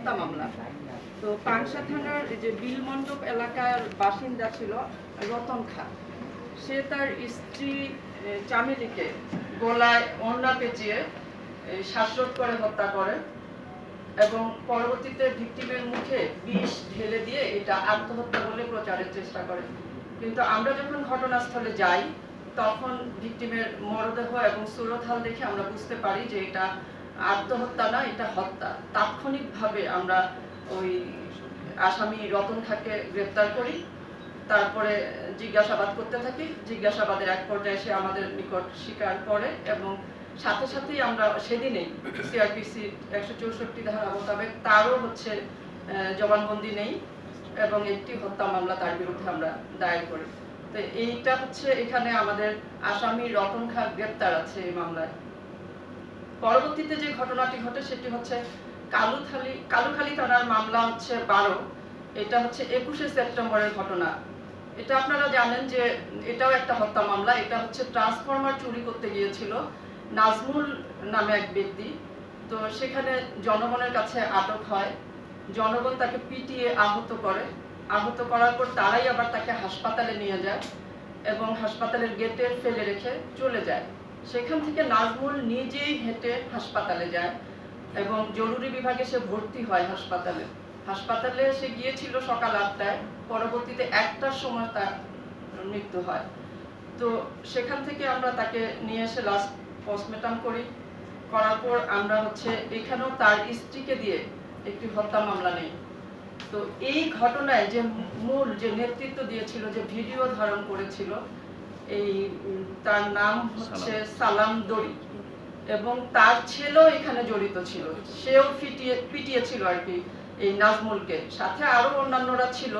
হত্যা মামলা। তো পাংশা থানার যে বিলমণ্ডপ এলাকার বাসিন্দা ছিল রতন খা। সে তার স্ত্রী চামেলিকে গলায় ওড়না পেঁচিয়ে শ্বাসরোধ করে হত্যা করে এবং পরবর্তীতে ভিকটিমের মুখে বিষ ঢেলে দিয়ে এটা আত্মহত্যা বলে প্রচারের চেষ্টা করে। কিন্তু আমরা যখন ঘটনাস্থলে যাই, তখন ভিকটিমের মরদেহ এবং সুরতহাল দেখে আমরা বুঝতে পারি যে এটা আত্মহত্যা না, এটা হত্যা। তাৎক্ষণিকভাবে আমরা ওই আসামি রতন খাকে গ্রেপ্তার করি, তারপরে জিজ্ঞাসাবাদ করতে থাকি। জিজ্ঞাসাবাদের এক পর্যায়ে সে আমাদের নিকট স্বীকার করে এবং সাথে সাথেই আমরা সেদিনেই সিআরপিসি একশো চৌষট্টি ধারা মোতাবেক তারও হচ্ছে জবানবন্দি নেই এবং একটি হত্যা মামলা তার বিরুদ্ধে আমরা দায়ের করি। তো এইটা হচ্ছে এখানে আমাদের আসামি রতন খা গ্রেপ্তার আছে এই মামলায়। পরবর্তীতে যে ঘটনাটি ঘটে সেটি হচ্ছে কালুখালী কালুখালী থানার মামলা হচ্ছে বারো। এটা হচ্ছে একুশে সেপ্টেম্বরের ঘটনা। এটা আপনারা জানেন যে এটাও একটা হত্যা মামলা। এটা হচ্ছে ট্রান্সফরমার চুরি করতে গিয়েছিল নাজমুল নামে এক ব্যক্তি। তো সেখানে জনগণের কাছে আটক হয়। জনগণ তাকে পিটিয়ে আহত করে। আহত করার পর তারাই আবার তাকে হাসপাতালে নিয়ে যায় এবং হাসপাতালের গেটে ফেলে রেখে চলে যায়। সেখান থেকে নাজমুল নিজেই হেঁটে হাসপাতালে যায় এবং জরুরি বিভাগে সে ভর্তি হয় হাসপাতালে। হাসপাতালে সে গিয়েছিল সকাল আটটায়, পরবর্তীতে একটার সময় তার মৃত্যু হয়। তো সেখান থেকে আমরা তাকে নিয়ে এসে লাস্ট পোস্টমর্টম করি। করার পর আমরা হচ্ছে এখানেও তার স্ত্রীকে দিয়ে একটি হত্যা মামলা নেই। তো এই ঘটনায় যে মূল যে নেতৃত্ব দিয়েছিল, যে ভিডিও ধারণ করেছিল এই তার নাম হচ্ছে সালাম দড়ি। এবং তার ছেলেও এখানে জড়িত ছিল। সেও ফিটিয়ে পিটিয়েছিল আর কি এই নাজমুলকে। সাথে আরও অন্যান্যরা ছিল।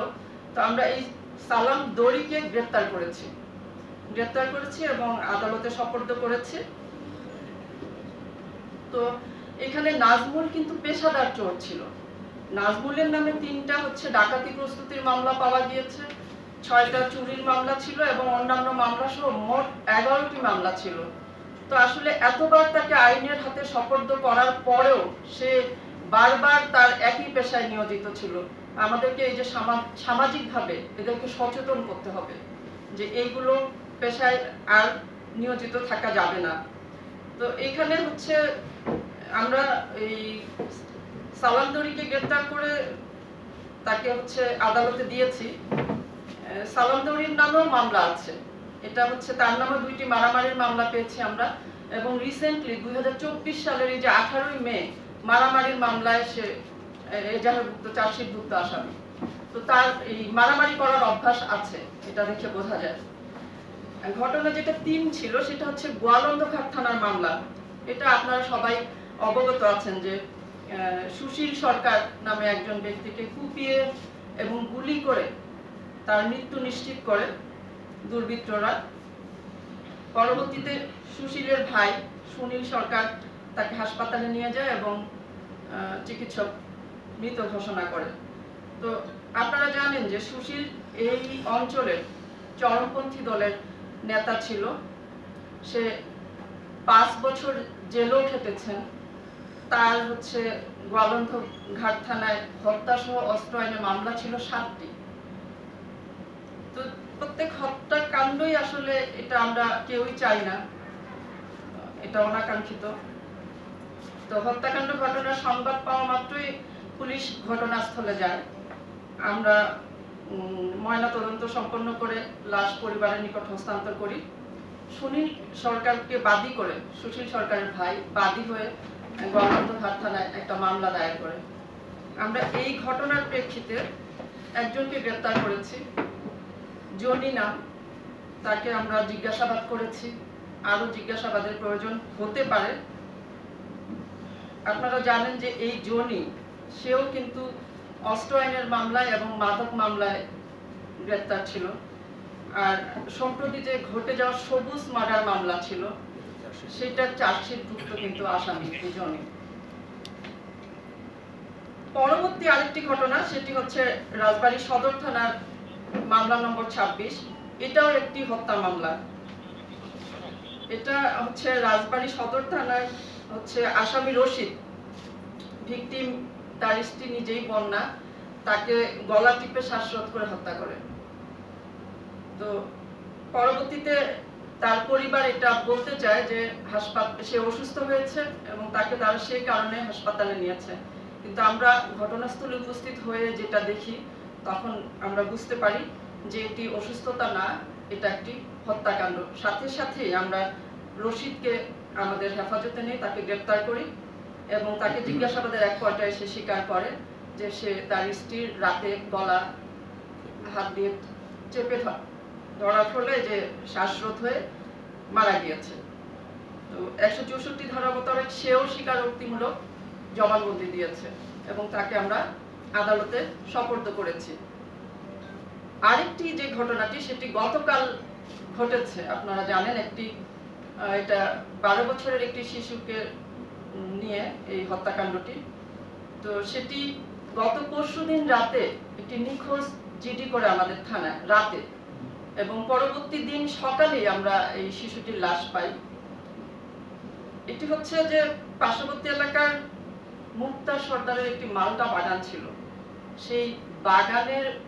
তো আমরা এই সালাম দড়িকে গ্রেপ্তার করেছি। গ্রেপ্তার করেছি এবং আদালতে সোপর্দ করেছি। তো এখানে নাজমুল কিন্তু পেশাদার চোর ছিল। নাজমুলের নামে তিনটা হচ্ছে ডাকাতি প্রস্তুতির মামলা পাওয়া গিয়েছে। ছয়টা চুরির মামলা ছিল এবং অন্যান্য মামলা সহ মোট এগারোটি মামলা ছিল। তো আসলে এতবার তাকে আইনের হাতে সোপর্দ করার পরেও সে বারবার তার একই পেশায় নিয়োজিত ছিল। আমাদেরকে এই যে সামা- সামাজিকভাবে এদেরকে সচেতন করতে হবে যে এইগুলো পেশায় আর নিয়োজিত থাকা যাবে না। তো এখানে হচ্ছে আমরা এই সালাম দড়িকে গ্রেপ্তার করে তাকে হচ্ছে আদালতে দিয়েছি। সালাম দড়ির নামেও মামলা আছে। এটা হচ্ছে তার নামে দুইটি মারামারির মামলা পেয়েছি আমরা। এবং রিসেন্টলি দুই সালের এই যে আঠারোই মে মারামারির মামলায় সে এজাহারভুক্ত চার্জশিটভুক্ত আসামি। তো তার এই মারামারি করার অভ্যাস আছে, এটা দেখে বোঝা যায়। ঘটনা যেটা তিন ছিল, সেটা হচ্ছে গোয়ালন্দঘাট থানার মামলা। এটা আপনারা সবাই অবগত আছেন যে সুশীল সরকার নামে একজন ব্যক্তিকে কুপিয়ে এবং গুলি করে তার মৃত্যু নিশ্চিত করে দুর্বৃত্তরা। পরবর্তীতে সুশীলের ভাই সুনীল সরকার তাকে হাসপাতালে নিয়ে যায় এবং চিকিৎসক মৃত ঘোষণা করে তো আপনারা জানেন যে সুশীল এই অঞ্চলের চরমপন্থী দলের নেতা ছিল। সে পাঁচ বছর জেলও খেটেছেন। তার হচ্ছে গোয়ালন্দ ঘাট থানায় হত্যা সহ অস্ত্র আইনে মামলা ছিল সাতটি। তো প্রত্যেক হত্যাকাণ্ডই আসলে এটা আমরা কেউই চাই না। এটা অনাকাঙ্ক্ষিত। তো হত্যাকাণ্ড ঘটনার সংবাদ পাওয়া মাত্রই পুলিশ ঘটনাস্থলে যায়। আমরা ময়না তদন্ত সম্পন্ন করে লাশ পরিবারের নিকট হস্তান্তর করি। সুনীল সরকারকে বাদী করে, সুশীল সরকারের ভাই বাদী হয়ে ঘাট থানায় একটা মামলা দায়ের করে। আমরা এই ঘটনার প্রেক্ষিতে একজনকে গ্রেপ্তার করেছি। জনি নাম তাকে আমরা জিজ্ঞাসাবাদ করেছি। আরও জিজ্ঞাসাবাদের প্রয়োজন হতে পারে। আপনারা জানেন যে এই জনি, সেও কিন্তু অস্ত্র আইনের মামলায় এবং মাদক মামলায় গ্রেপ্তার ছিল। আর সম্প্রতি যে ঘটে যাওয়া সবুজ মার্ডার মামলা ছিল সেটা চার্জশিটভুক্ত কিন্তু আসামি, এই জনি। পরবর্তী আরেকটি ঘটনা, সেটি হচ্ছে রাজবাড়ী সদর থানার মামলা নম্বর ছাব্বিশ। এটাও একটি হত্যা মামলা। এটা হচ্ছে রাজবাড়ী সদর থানার হচ্ছে আসামি রশিদ। ভিকটিম তার স্ত্রী নিজেই বন্যা। তাকে গলা টিপে শ্বাসরোধ করে হত্যা করে। তো পরবর্তীতে তার পরিবার এটা বলতে চায় যে হাসপাতাল সে অসুস্থ হয়েছে এবং তাকে তারা সেই কারণে হাসপাতালে নিয়েছে। কিন্তু আমরা ঘটনাস্থলে উপস্থিত হয়ে যেটা দেখি তখন আমরা বুঝতে পারি যে এটি অসুস্থতা না, এটা একটি হত্যাকাণ্ড। সাথে সাথে আমরা রশিদকে আমাদের হেফাজতে নিয়ে তাকে গ্রেপ্তার করি এবং তাকে জিজ্ঞাসাবাদের এক পর্যায়ে সে স্বীকার করে যে সে তার স্ত্রীর রাতে গলা, হাত দিয়ে চেপে ধরার ফলে যে শ্বাসরোধ হয়ে মারা গিয়েছে। তো একশো চৌষট্টি ধারা মোতাবেক সেও স্বীকারোক্তিমূলক জবানবন্দি দিয়েছে এবং তাকে আমরা আদালতে সোপর্দ করেছি। আরেকটি যে ঘটনাটি, সেটি গতকাল ঘটেছে। আপনারা জানেন, একটি এটা বারো বছরের একটি শিশুকে নিয়ে এই হত্যাকাণ্ডটি। তো সেটি গত পরশুদিন রাতে একটি নিখোঁজ জিডি করে আমাদের থানায়, রাতে। এবং পরবর্তী দিন সকালে আমরা এই শিশুটির লাশ পাই। এটি হচ্ছে যে পার্শ্ববর্তী এলাকার মুক্তা সর্দারের একটি মালটা বাগান ছিল। সেই বাগানের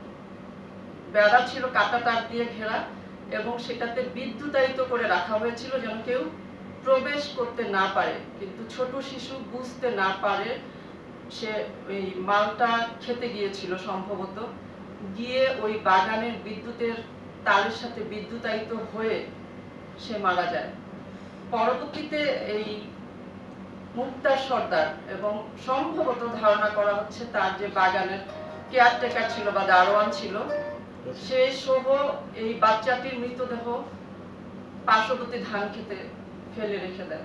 বেড়া ছিল কাটা তার দিয়ে ঘেরা এবং সেটাতে বিদ্যুতায়িত করে রাখা হয়েছিল যেন কেউ প্রবেশ করতে না পারে। কিন্তু ছোট শিশু বুঝতে না পারে সে ওই মালটা খেতে গিয়েছিল সম্ভবত। গিয়ে ওই বাগানের বিদ্যুতের তারের সাথে বিদ্যুতায়িত হয়ে সে মারা যায়। পরবর্তীতে এই মুক্তার সর্দার এবং সম্ভবত ধারণা করা হচ্ছে তার যে বাগানের কেয়ারটেকার ছিল বা দারোয়ান ছিল সে সহ এই বাচ্চাটির মৃতদেহ পার্শ্ববর্তী ধান খেতে ফেলে রেখে দেয়।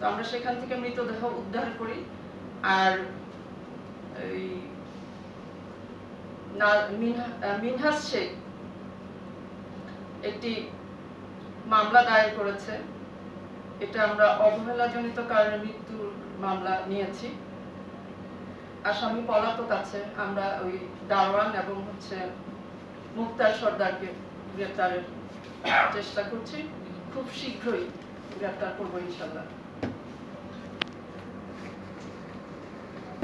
তো আমরা সেখান থেকে মৃতদেহ উদ্ধার করি আর এই না- মিনহা- আহ, মিনহাজ শেখ একটি মামলা দায়ের করেছে। এটা আমরা অবহেলাজনিত কারণে মৃত্যুর মামলা নিয়েছি। আসামি পলাতক আছে। আমরা ওই দারোয়ান এবং হচ্ছে মুক্তার সর্দারকে গ্রেপ্তারের চেষ্টা করছি। খুব শীঘ্রই গ্রেপ্তার করব ইনশাল্লাহ।